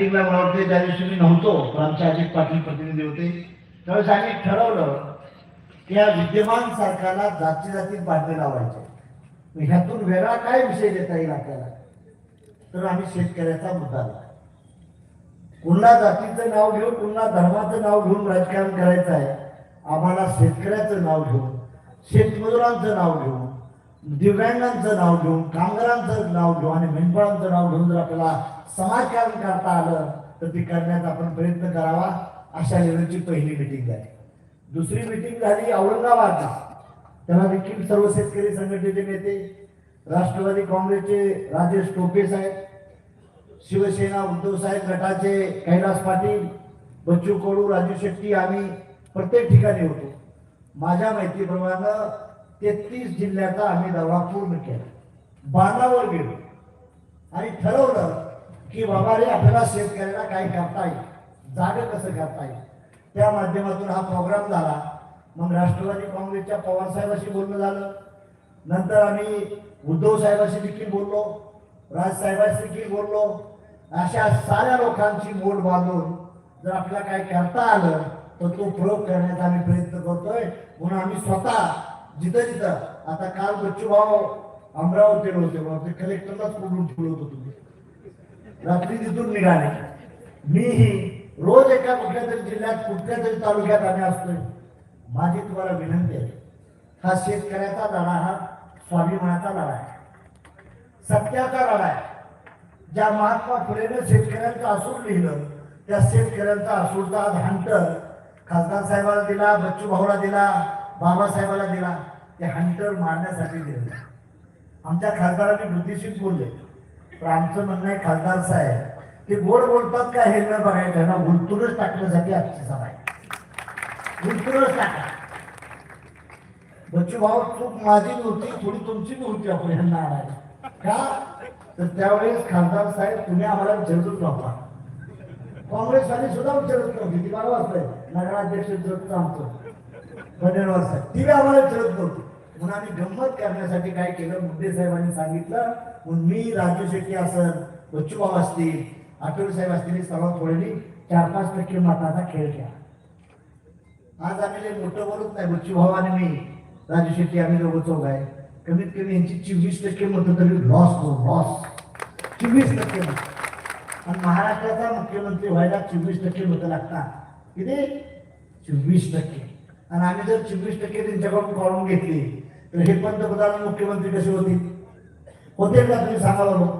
मीटिंगला मला वाटते त्या दिवशी मी नव्हतो पण आमचे अजित पाटील प्रतिनिधी होते त्यावेळेस आम्ही ठरवलं की या विद्यमान सरकारला जाती जातीत बांधले लावायचे. ह्यातून वेगळा काय विषय देता येईल आपल्याला? तर आम्ही शेतकऱ्याचा मुद्दा आला पुन्हा जातीचं नाव घेऊन पुन्हा धर्माचं नाव घेऊन राजकारण करायचं आहे. आम्हाला शेतकऱ्याचं नाव घेऊन शेतमजुरांचं नाव घेऊन दिव्यांगांचं नाव घेऊन कामगारांचं नाव घेऊन आणि मेंढपाळांचं नाव घेऊन जर आपल्याला समाजकारण करता आलं तर ती करण्याचा आपण प्रयत्न करावा अशा लेवलची पहिली मिटिंग झाली. दुसरी मिटिंग झाली औरंगाबादला. त्याला देखील सर्व शेतकरी संघटनेचे नेते राष्ट्रवादी काँग्रेसचे राजेश टोपे साहेब शिवसेना उद्धव साहेब गटाचे कैलास पाटील बच्चू कडू राजू शेट्टी आम्ही प्रत्येक ठिकाणी होतो. माझ्या माहितीप्रमाणे तेहतीस जिल्ह्याचा आम्ही दौरा पूर्ण केला. बांधावर गेलो. आणि ठरवलं की बाबा रे आपल्याला शेतकऱ्याला काय करता येईल. जागं कसं करता येईल? त्या माध्यमातून हा प्रोग्राम झाला. मग राष्ट्रवादी काँग्रेसच्या पवारसाहेबांशी बोलणं झालं. नंतर आम्ही उद्धव साहेबाशी देखील बोललो. राजसाहेबांशी देखील बोललो. अशा साऱ्या लोकांची बोट बांधून जर आपल्याला काय करता आलं तर तो प्रयोग करण्याचा आम्ही प्रयत्न करतोय. म्हणून आम्ही स्वतः जिथं जिथं आता काल बच्चू भाऊ अमरावतीला होते. बाबा ते कलेक्टरलाच कोंडून ठेवलं होतं तुम्ही. रात्री तिथून निघाले. मीही रोज एका कुठल्या तरी जिल्ह्यात कुठल्या तरी तालुक्यात आम्ही असतोय. माझी तुम्हाला विनंती आहे हा शेतकऱ्याचा लढा हा स्वाभिमानाचा लढा आहे. सत्याचा लढा आहे. ज्या महात्मा फुलेनं शेतकऱ्यांचं असूर लिहिलं त्या शेतकऱ्यांचा असूरचा आज हंटर खासदार साहेबाला दिला बच्चू भाऊला दिला बाबासाहेबाला दिला ते हंटर मारण्यासाठी दिलं आमच्या खासदारांनी बुद्धिशील बोलले. पण आमचं म्हणणं आहे खासदार साहेब ते गोड बोलतात का हे न बघायचं ना उलटूनच टाकण्यासाठी आजची सभा आहे. उलटूनच टाका. बच्चू भाऊ चूक माझी नव्हती थोडी तुमची नव्हती आपण ह्यांना आणायला. का? तर त्यावेळेस खासदार साहेब तुम्ही आम्हाला विचारतच नव्हता. काँग्रेसवाली सुद्धा विचारत नव्हती ती मला वाचलंय नगराध्यक्ष विचारत आमचं. बनेरवार साहेब. ती आम्हाला विचारत नव्हती. म्हणून आम्ही गंमत करण्यासाठी काय केलं? मुंडे साहेबांनी सांगितलं म्हणून मी राजू शेट्टी असेल बच्चूभाऊ असतील आठवले साहेब असतील सर्वात थोड्यांनी चार पाच टक्के मताचा खेळ घ्या. आज आम्ही मोठं बोलत नाही बच्चू भाऊ आणि मी. राजू शेट्टी आम्ही दोघं चौघ आहे. कमीत कमी यांची चोवीस टक्के मतं तरी लॉस हो लॉस चोवीस टक्के मत. आणि महाराष्ट्राचा मुख्यमंत्री व्हायला चोवीस टक्के मतं लागतात. किती? चोवीस टक्के. आणि आम्ही जर चोवीस टक्के त्यांच्याकडून काढून घेतली तर हे पंतप्रधान मुख्यमंत्री कसे होते? होते का तुम्ही सांगा बरोबर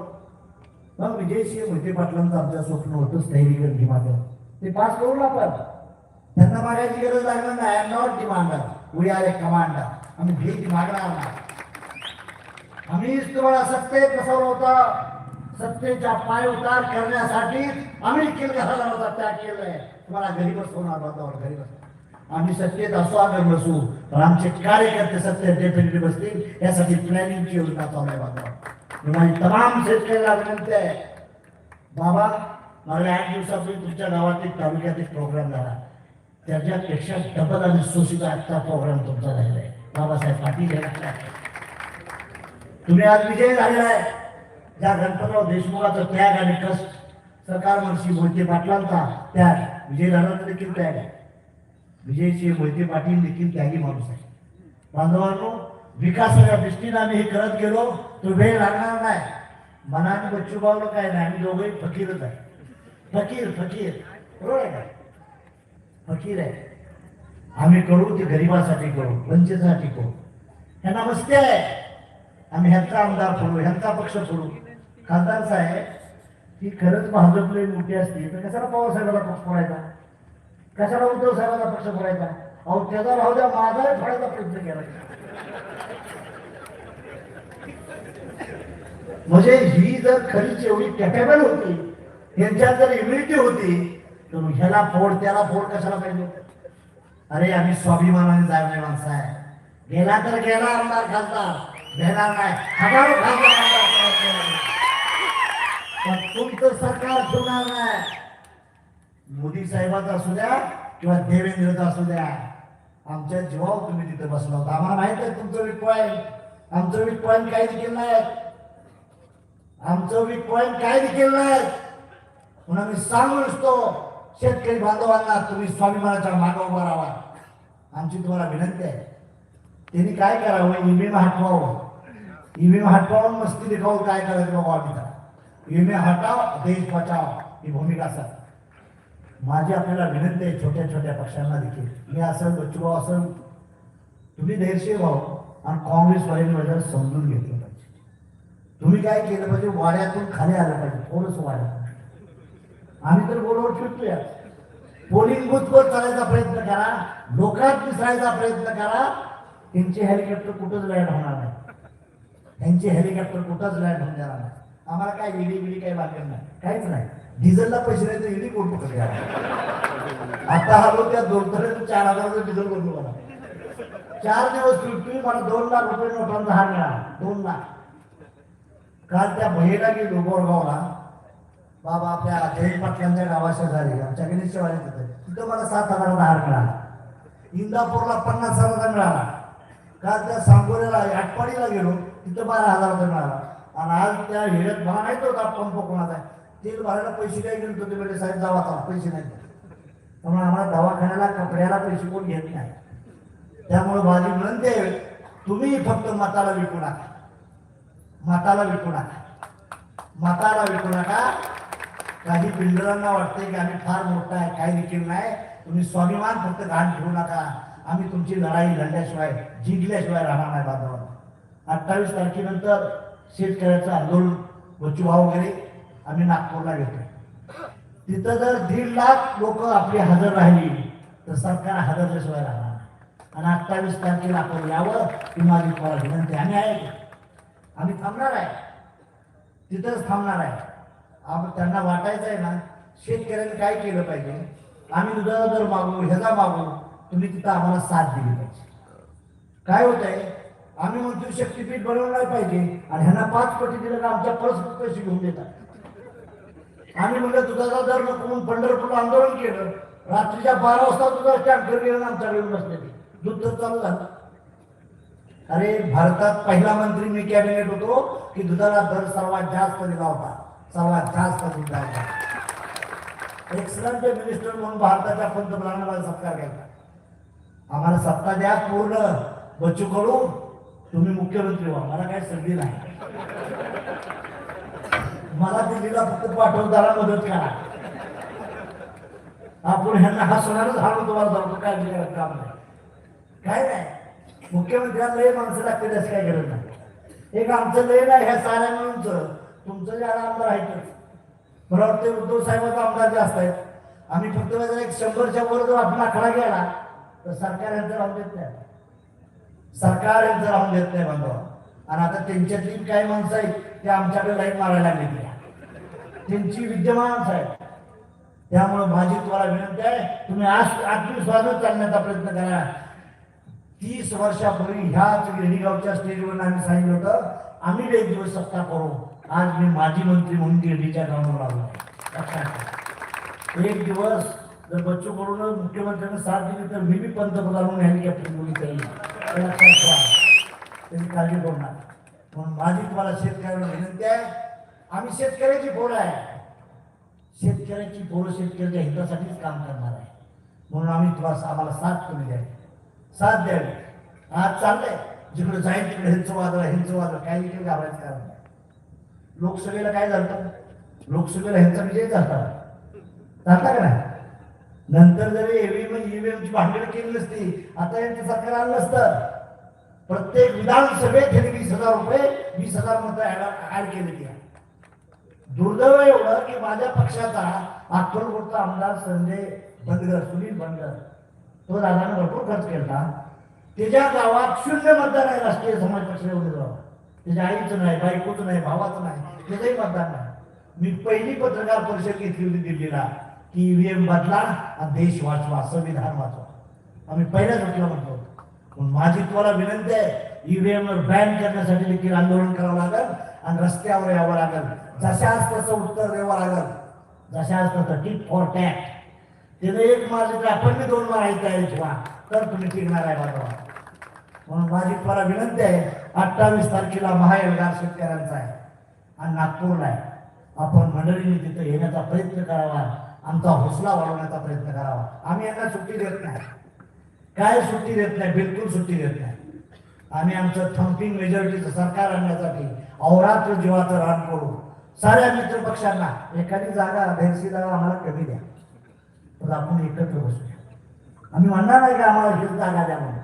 मग विजयसिंह मोहिते पाटलांचं आमचं स्वप्न होतं स्थैर्यीकरण माझं ते पास करू ना आपण त्यांना मागायची गरज लागणार नाही. I am not demander we are a commander आम्ही भीक मागणार नाही. आम्हीच तुम्हाला सत्तेत बसवलं होतं. सत्तेचा पाय उतार करण्यासाठी आम्ही केलं घराला होता. त्या केलंय तुम्हाला घरी बसवणार होता. घरी बसवणार. आम्ही सत्तेत असो आम्ही बसू. पण आमचे कार्यकर्ते सत्तेत डेफिनेटली बसतील. यासाठी प्लॅनिंगची योजना चालू आहे बाबा. माझी तमाम शेतकऱ्याला विनंती आहे. बाबा मागल्या आठ दिवसापूर्वी तुमच्या गावात एक तालुक्यात एक प्रोग्राम झाला. त्याच्यापेक्षा डबल आणि सोशीचा आजचा प्रोग्राम तुमचा झालेला आहे. बाबासाहेब पाटील हे तुम्ही आज विजय झालेला आहे. ज्या गणपतराव देशमुखाचा त्याग आणि कष्ट सरकार मनशी मोहिते पाटलांचा त्याग विजय झाल्यानंतर देखील त्याग आहे. विजयचे मोहिते पाटील देखील त्यागी माणूस आहे बांधवांनो विकासाच्या दृष्टीने आम्ही हे करत गेलो तो वेळ लागणार नाही. मनाने बच्चूबावलं काय नाही आम्ही दोघंही फकीरच आहे. फकीर फकीर. बरोबर आहे. का फकीर आहे. आम्ही करू ते गरिबासाठी करू वंचितसाठी करू. ह्यांना मस्ती आहे. आम्ही ह्यांचा आमदार फोडू ह्यांचा पक्ष फोडू खासदार साहेब ती खरंच भाजपले मोठी असते. तर कशाला पवार साहेबाला पक्ष फोडायचा कशाला उद्धव साहेबांचा पक्ष फोडायचा अहो त्याचा राहू द्या माझाही फोडायचा प्रयत्न केला. म्हणजे ही जर खरीच एवढी कॅपेबल होती यांच्यात जर इम्युनिटी होती तर ह्याला फोड त्याला फोड कशाला पाहिजे? अरे आम्ही स्वाभिमानाने जाणारे माणसं आहे. गेला तर गेला आमदार खासदार. घेणार नाही. हजारो खासदार आमदार पण तुमचं सरकार ठेवणार नाही. मोदी साहेबाचा असू द्या किंवा देवेंद्रचा असू द्या. आमच्या जीवावर तुम्ही तिथे बसला होता आम्हाला माहीत आहे तुमचं वीक पॉईंट आमचं वीक पॉईंट काय देखील नाही आमचं वीक पॉईंट काय देखील नाही म्हणून मी सांगू इच्छितो शेतकरी बांधवांना तुम्ही स्वाभिमानाच्या मागे उभा राहा. आमची तुम्हाला विनंती आहे. त्यांनी काय करावं? ईव्हीएम हटवावं. ईव्हीएम हटवावून मस्ती देखावं काय करायचं बाबा आम्ही? करा हटाव देश बचाव. ही भूमिका असतात माझी आपल्याला विनंती आहे छोट्या छोट्या पक्षांना देखील. मी असं बच्चूभाऊ असं तुम्ही धैर्यशीर व्हावं आणि काँग्रेसवाल्यांनी माझ्या समजून घेतलं पाहिजे. तुम्ही काय केलं पाहिजे? वाड्यातून खाली आलं पाहिजे. थोडंच वाड्यात. आम्ही तर बोलवर फिरतोय. पोलिंग बुथवर चालायचा प्रयत्न करा. लोकात मिसळायचा प्रयत्न करा. त्यांचे हेलिकॉप्टर कुठंच लँड होणार नाही. त्यांचे हेलिकॉप्टर कुठंच लँड होऊन नाही. आम्हाला काय ईडी बिडी काही बांधलं नाही. काहीच नाही. डिझेलला पैसे नाही तर ईडी कोण पकडले आता हलो त्या दोन चार हजाराचं डिझेल करून मला चार दिवस फिरतोय मला दोन लाख रुपये नोटांचा हार मिळाला. दोन लाख. काल त्या बहिणीला गेलो बोरगावला. बाबा आपल्या जयंत पाटलांच्या गावाच्या झाली आमच्या गणेश शेवाली तिथे. तिथं मला सात हजाराचा हार मिळाला. इंदापूरला पन्नास हजाराचा मिळाला. काल त्या सांगोल्याला आटपाडीला गेलो. तिथं बारा हजाराचा मिळाला. आणि आज त्या हिऱ्यात मला माहीत होता पंप कोणाचा आहे? तेल भरायला पैसे काय गेलो होते म्हणजे साहेब जावा आता पैसे नाही त्यामुळे आम्हाला दवाखान्याला कपड्याला पैसे कोण घेत नाही. त्यामुळे माझी विनंती आहे तुम्ही फक्त मताला विकू नका. मताला विकू नका. मताला विकू नका. काही बिल्डरांना वाटते की आम्ही फार मोठा आहे काही देखील नाही. तुम्ही स्वाभिमान फक्त घाण घेऊ नका. आम्ही तुमची लढाई लढल्याशिवाय जिंकल्याशिवाय राहणार नाही बांधवांना अठ्ठावीस तारखेनंतर शेतकऱ्याचं आंदोलन बचूभाव वगैरे आम्ही नागपूरला घेतो तिथं जर दीड लाख लोक आपली हजर राहिली तर सरकार हजरल्याशिवाय राहणार आणि अठ्ठावीस तारखेला आपण यावं ही माझी तुम्हाला विनंती आहे. आम्ही आहे आम्ही थांबणार आहे. तिथंच थांबणार आहे. आपण त्यांना वाटायचं आहे ना शेतकऱ्यांनी काय केलं पाहिजे? आम्ही दुधाचा दर मागू ह्याचा मागू तुम्ही तिथं आम्हाला साथ दिली पाहिजे. काय होत आहे आम्ही मंत्री शक्तीपीठ बनवलं पाहिजे आणि ह्यांना पाच कोटी दिलं तर आमच्या परस्पर पैसे घेऊन देतात. आम्ही म्हणलं दुधाचा दर नको म्हणून पंढरपूरला आंदोलन केलं रात्रीच्या बारा वाजता तुझा टँकर गेला आमच्याकडे येऊन बसले दूध तर चालू झालं. अरे भारतात पहिला मंत्री मी कॅबिनेट होतो की दुधाला दर सर्वात जास्त दिला होता. सर्वात जास्त दिला होता. एक्सलंट मिनिस्टर म्हणून भारताच्या पंतप्रधानाला सत्कार केला. आम्हाला सत्ता द्या पूर्ण. बच्चू कडू तुम्ही मुख्यमंत्री व्हा. मला काही संधी नाही. मला दिल्लीला फक्त पाठवताना मदत करा. आपण ह्यांना हसणारच हाडून तुम्हाला सांगतो काय करत काम नाही. काय नाही. मुख्यमंत्र्यांना लय माणसं लागते त्याची काय गरज नाही. एक आमचं लय नाही ह्या साऱ्या मिळूनच. तुमचं जे आमदार आहेतच मला वाटतं उद्धव साहेबाचा आमदार जास्त आहेत. आम्ही फक्त जर एक शंभरच्या वर जर आपण आकडा गेला तर सरकार यांचं राहून देत नाही. सरकार यांचं राहून देत नाही बांधव आणि आता त्यांच्यातली काही माणसं आहेत ते आमच्याकडे लाईन मारायला लागली त्यांची विद्यमान साहेब. त्यामुळं त्यामुळे माझी तुम्हाला विनंती आहे तुम्ही आज आत्मविश्वासात चालण्याचा प्रयत्न करा. तीस वर्षापूर्वी ह्याच गिरडीगावच्या स्टेजवर आम्ही सांगितलं होतं आम्ही एक दिवस सत्ता करू. आज मी माजी मंत्री म्हणून गिरडीच्या ग्राउंडवर आलो एक दिवस जर बच्चू कडून मुख्यमंत्र्यांना साथ दिली तर मी बी पंतप्रधान म्हणून हेलिकॉप्टर मुली करेल त्याची काळजी करू नका. म्हणून माझी तुम्हाला शेतकऱ्यांना विनंती आहे आम्ही शेतकऱ्याची पोरं आहे. शेतकऱ्याची पोरं शेतकऱ्याच्या हितासाठीच काम करणार आहे. म्हणून आम्ही तुम्हाला आम्हाला साथ तुम्ही द्यावी साथ द्यावी आज चाललंय. जिकडे जाईल तिकडे ह्यांचं वादळ ह्यांचं वादळ. काही इकडे घाबरायचं कारण नाही. लोकसभेला काय झालं? लोकसभेला ह्यांचा विजय झाला. झाला का नाही? नंतर जरी एव्हीएम ईव्हीएमची भांडण केली नसती आता यांचं सरकार आलं नसतं. प्रत्येक विधानसभेत त्यांनी वीस हजार रुपये वीस हजार मतं ऍड केलेली आहे दुर्दैव एवढं की माझ्या पक्षाचा अक्कलकोटचा आमदार संजय बनगर सुनील बनगर तो दादाने भरपूर खर्च केला. त्याच्या गावात शून्य मतदान आहे राष्ट्रीय समाज पक्षाच्या उमेदवार. त्याच्या आईचं नाही बायकोचं नाही भावाचं नाही त्याचंही मतदान नाही. मी पहिली पत्रकार परिषद घेतली होती दिल्लीला. की ईव्हीएम बदला आणि देश वाचवा संविधान वाचवा. आम्ही पहिल्याच वकीला म्हणतो. पण माझी तुम्हाला विनंती आहे ईव्हीएम बॅन करण्यासाठी देखील आंदोलन करावं लागेल आणि रस्त्यावर यावं लागेल. जशाच तसं उत्तर द्यावं लागल. जशाच तसं टीप फॉर टॅक तिने एक मारली तर आपण मी दोन मारायचे आहे शिवा तर तुम्ही टिकणार आहे बाबा. म्हणून माझी तुम्हाला विनंती आहे अठ्ठावीस तारखेला महायोगार शेतकऱ्यांचा आहे आणि नागपूरला आहे. आपण मंडळीने तिथं येण्याचा प्रयत्न करावा. आमचा हौसला वाढवण्याचा प्रयत्न करावा. आम्ही यांना सुट्टी देत नाही. काय सुट्टी देत नाही? बिलकुल सुट्टी देत नाही. आम्ही आमचं थम्पिंग मेजॉरिटीचं सरकार आणण्यासाठी अवरात्र जीवाचं रान करू साऱ्या मित्र पक्षांना एखादी जागा भेरसी जागा आम्हाला कमी द्या. तर आपण एकत्र बसूया. आम्ही म्हणणार नाही का आम्हाला हेच जागा द्या म्हणून.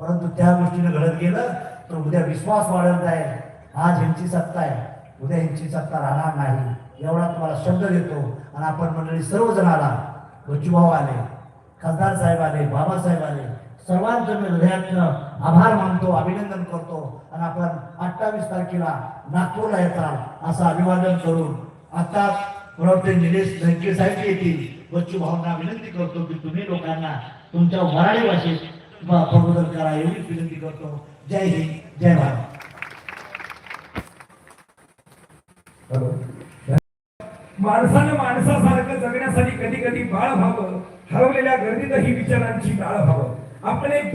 परंतु त्या गोष्टीनं घडत गेलं तर उद्या विश्वास वाढत जाईल आज ह्यांची सत्ता आहे उद्या ह्यांची सत्ता राहणार नाही. एवढा तुम्हाला शब्द देतो. आणि आपण मंडळी सर्वजण आला बच्चूभाऊ आले. खासदार साहेब आले बाबासाहेब आले सर्वांचं मी हृदयातनं आभार मानतो अभिनंदन करतो. आणि आपण अठ्ठावीस तारखेला नागपूरला येतात असं अभिवादन करून आता वाटतं निलेश लंके साहेब येतील. बच्चू भाऊंना विनंती करतो की तुम्ही लोकांना तुमच्या मराठी भाषेत प्रबोधन करा एवढीच विनंती करतो. जय हिंद जय भारत. माणसानं माणसासारखं जगण्यासाठी कधी कधी बाळ व्हावं हरवलेल्या गर्दीतही विचारांची डाळ व्हावं. आपण एक